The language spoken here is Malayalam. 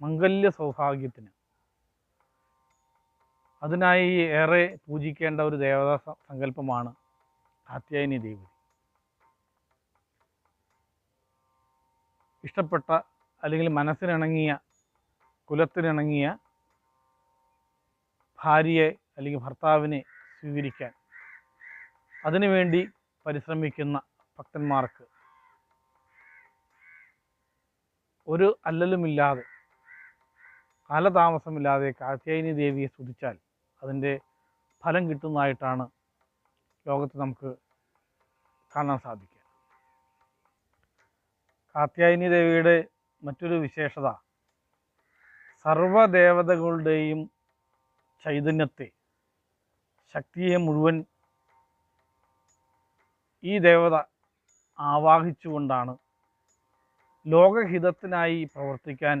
മംഗല്യ സൗഭാഗ്യത്തിന്. അതിനായി ഏറെ പൂജിക്കേണ്ട ഒരു ദേവതാ സങ്കല്പമാണ് കാത്യായനി ദേവി ഇഷ്ടപ്പെട്ട അല്ലെങ്കിൽ മനസ്സിനിണങ്ങിയ കുലത്തിനിണങ്ങിയ ഭാര്യയെ അല്ലെങ്കിൽ ഭർത്താവിനെ സ്വീകരിക്കാൻ അതിനുവേണ്ടി പരിശ്രമിക്കുന്ന ഭക്തന്മാർക്ക് ഒരു അല്ലലുമില്ലാതെ കാലതാമസമില്ലാതെ കാർത്യായനി ദേവിയെ സ്തുതിച്ചാൽ അതിന്റെ ഫലം കിട്ടുന്നതായിട്ടാണ് ലോകത്ത് നമുക്ക് കാണാൻ സാധിക്കുക. കാർത്യായനി ദേവിയുടെ മറ്റൊരു വിശേഷത സർവദേവതകളുടെയും ചൈതന്യത്തെ ശക്തിയെ മുഴുവൻ ഈ ദേവത ആവാഹിച്ചുകൊണ്ടാണ് ലോകഹിതത്തിനായി പ്രവർത്തിക്കാൻ